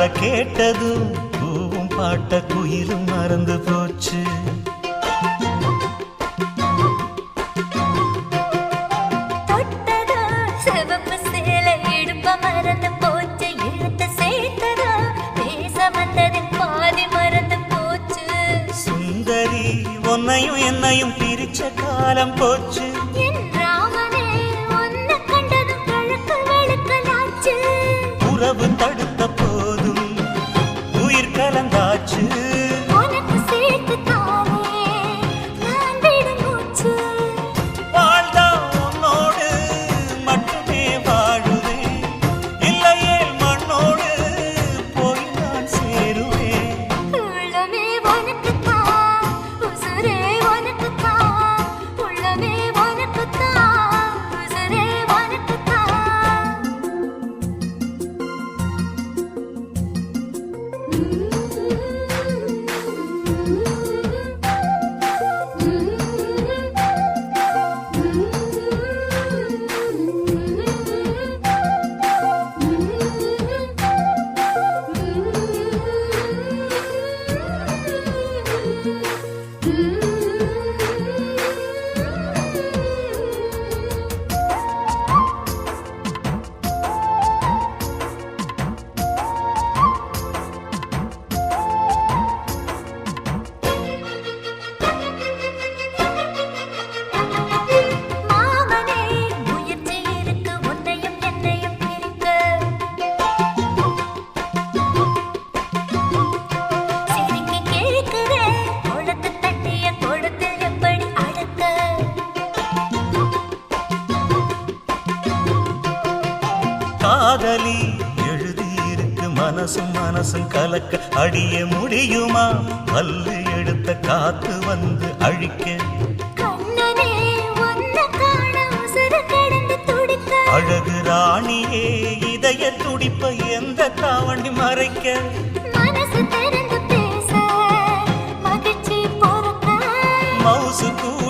குரலை கேட்டதும் பூவும் பாட்ட குயிலும் மறந்து போச்சு. உன்னையும் என்னையும் பிரிச்ச காலம் போச்சு. 是。மனசும் கலக்க அடிய முடியுமா? பல்லு எடுத்த காத்து வந்து அழிக்க. அழகு ராணியே இதய துடிப்ப எந்த தாவண்டி மறைக்க? மவுசு கூட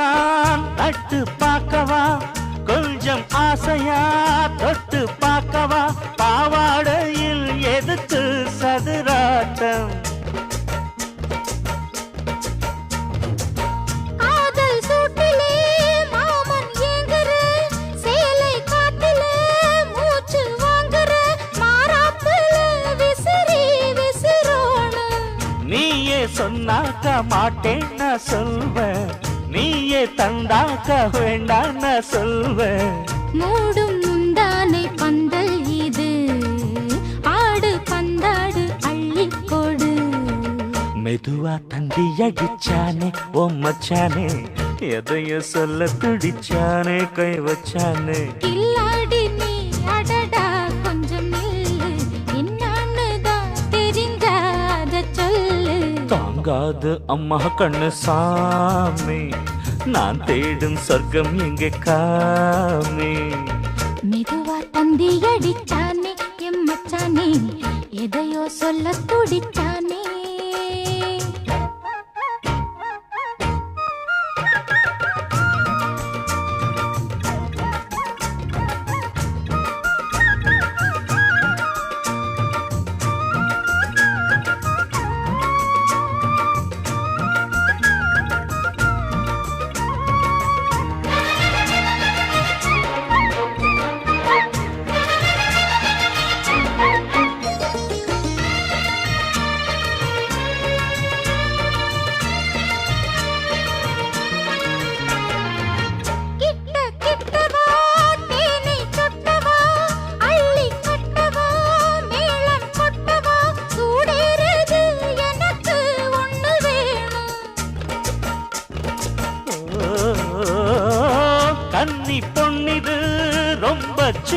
நான் நட்டு பார்க்கவா? கொஞ்சம் ஆசையா? தொட்டு பார்க்கவா? பாவாடையில் எதுக்கு சதுராட்டம். சொன்னாக்க மாட்டேன் நான் சொல்வேன். தந்தாக்க வேண்டாம் சொல்வேன். மூடும் முந்தானை பந்தல் இது. ஆடு பந்தாடு அள்ளிக் கொடு மெதுவா தந்தி அடிச்சானே ஓ மச்சானே எதையோ சொல்ல துடிச்சானே கை வச்சானே. கில்லாடி நீ அடடா கொஞ்சம் நில்லு. என்னான்னு தான் தெரிஞ்சாத சொல்லு. தாங்காது அம்மா கண்ணு சாமி. நான் தேடும் சொர்க்கம் எங்க காமே. மெதுவா தந்தி அடிச்சானே எம்மச்சானே எதையோ சொல்ல துடிச்சானே.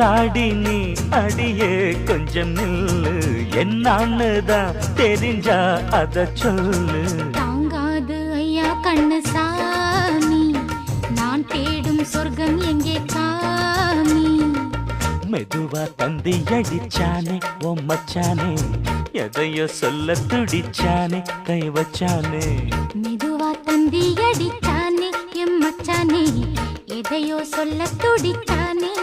கில்லாடி நீ அடியே கொஞ்சம் நில்லு. என்னான்னுதான் தெரிஞ்சா அத சொல்லு. தாங்காது ஐயா கண்ணு சாமி நான் தேடும் சொர்க்கம் எங்கே காமி மெதுவா தந்தி அடிச்சானே ஓ மச்சானே. எதையோ சொல்ல துடிச்சானே கை வச்சானே. மெதுவா தந்தி அடிச்சானே எம் மச்சானே. எதையோ சொல்ல துடிச்சானே.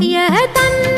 यह तन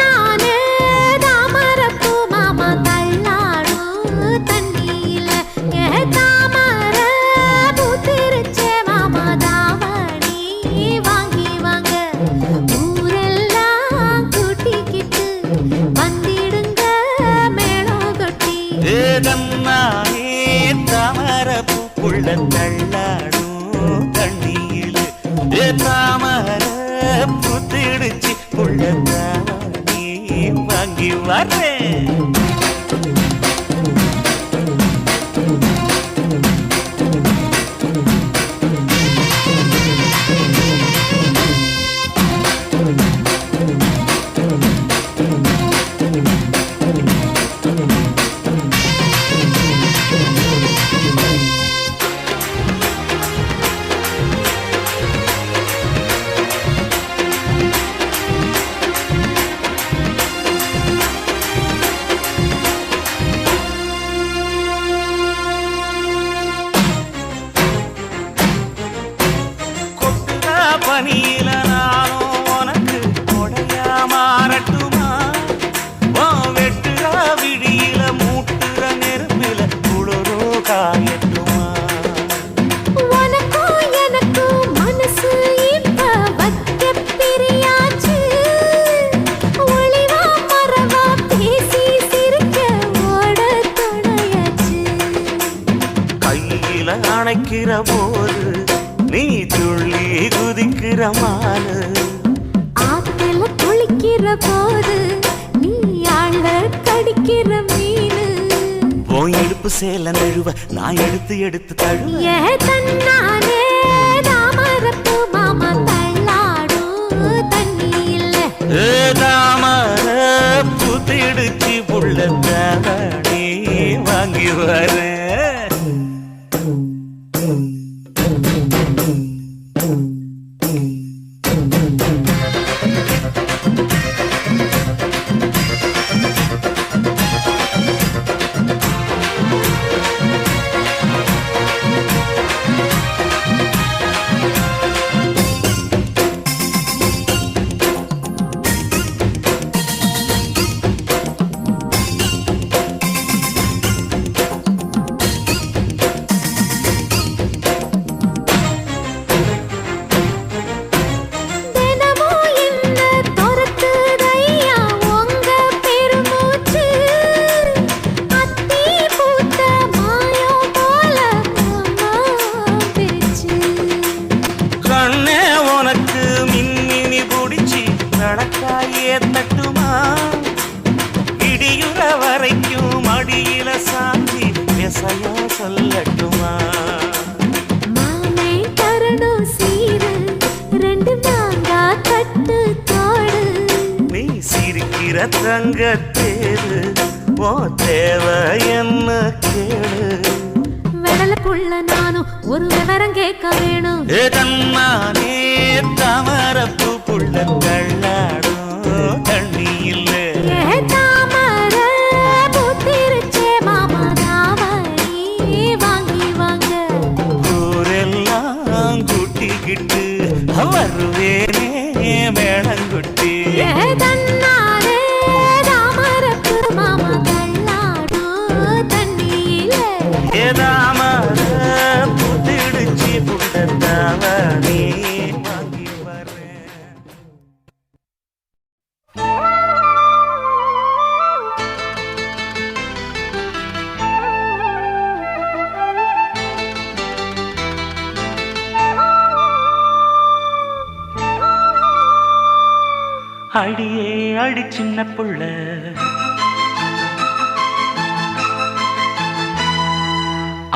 போது நீ ஆழ கடிக்கிற மீனு. போய் எடுப்பு சேல நழுவ நான் எடுத்து எடுத்து தழுவ. ஏ தன்னானே தாமரப்பு மாமா தள்ளாடும். தண்ணியில் ஏ தாமர புள்ள வாங்கி வரேன்.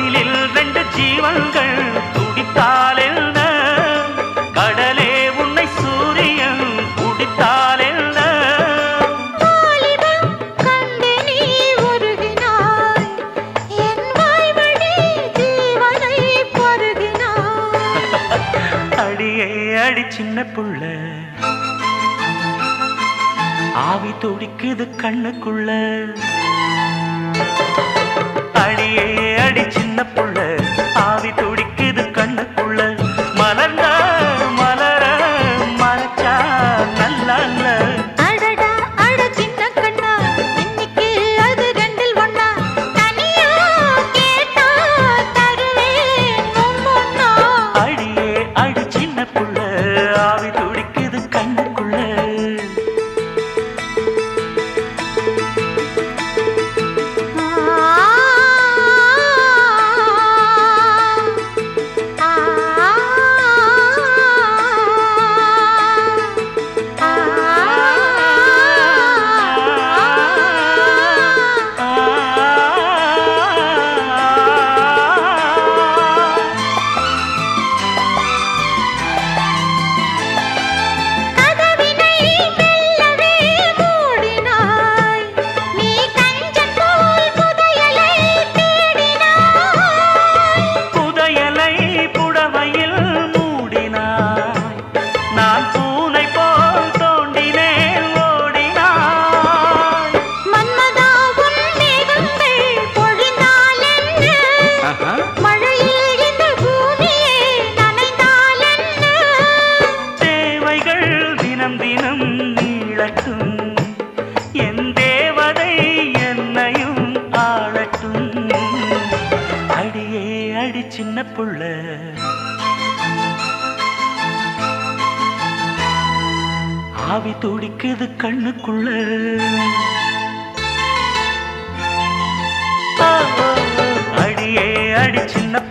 கடலில் ரெண்டு ஜீவன்கள் துடித்தால் என்ன கடலே உன்னை சூரியன் குடித்தால் என்ன அடியே அடி சின்ன புள்ள. ஆவி துடிக்குது கண்ணுக்குள்ள. அடியே அடி சின்ன புள்ள. துடிக்குது கண்ணுக்குள்ள. அடியே அடி சின்ன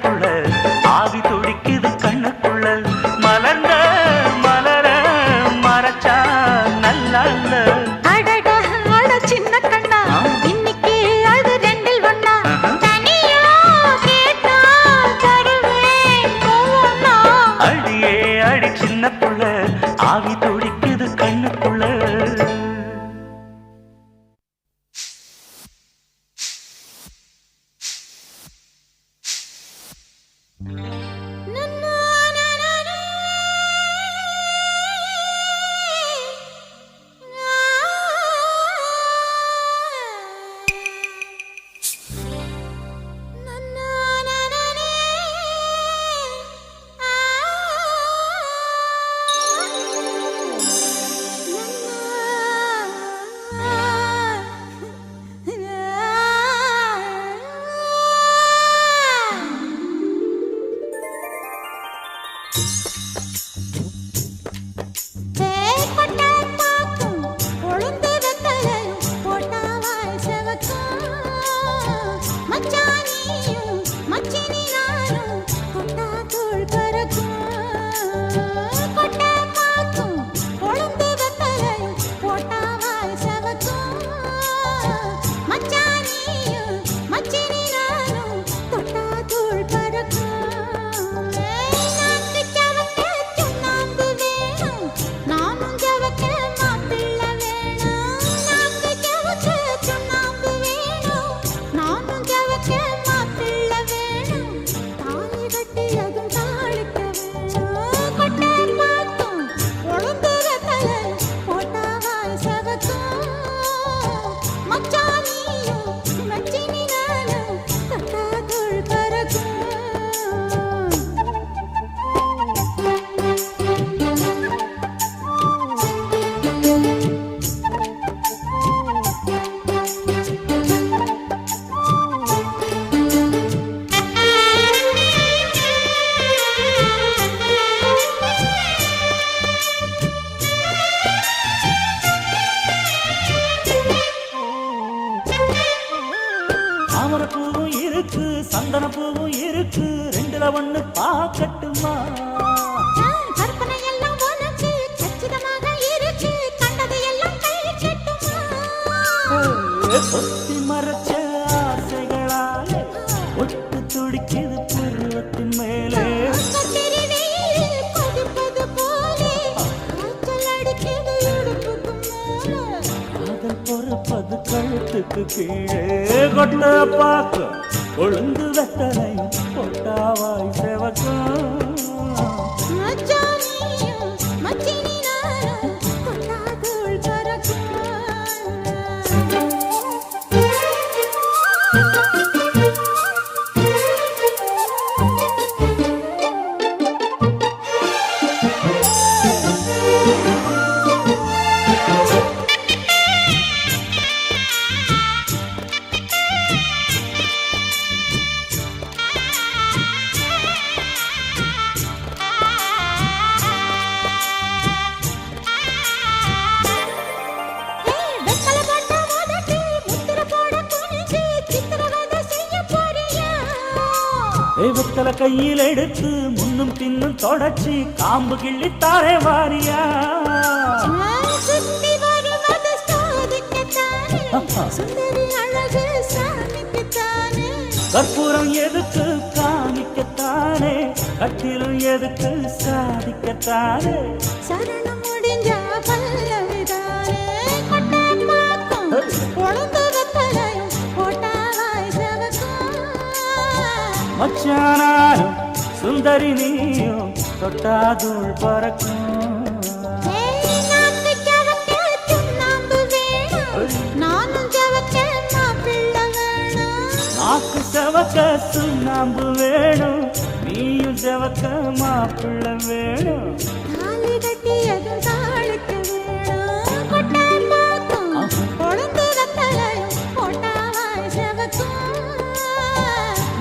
அம்பு கிள்ளி தாரே வாரியா. கற்பூரம் எதுக்கு காணிக்கத்தானே கட்டிலும் எதுக்கு சாதிக்கத்தானே? சரணம் முடிஞ்சா பல்லவிதானே. மச்சானாலும் சுந்தரி நீயும் തൊട്ടാതുൾ പറക്കും നാക്ക് ചവക്ക സുണ്ണാമ്പ് വേണം നീയും ചവക്ക മാപ്പിള്ള വേണം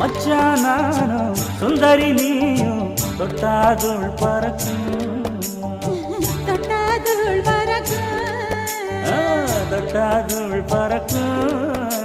மச்சானானோ சுந்தரி நீயோ தொட்டாதுள் பறக்கும் தொட்டாதுள் பறக்கும் தொட்டாதுள் பறக்கும்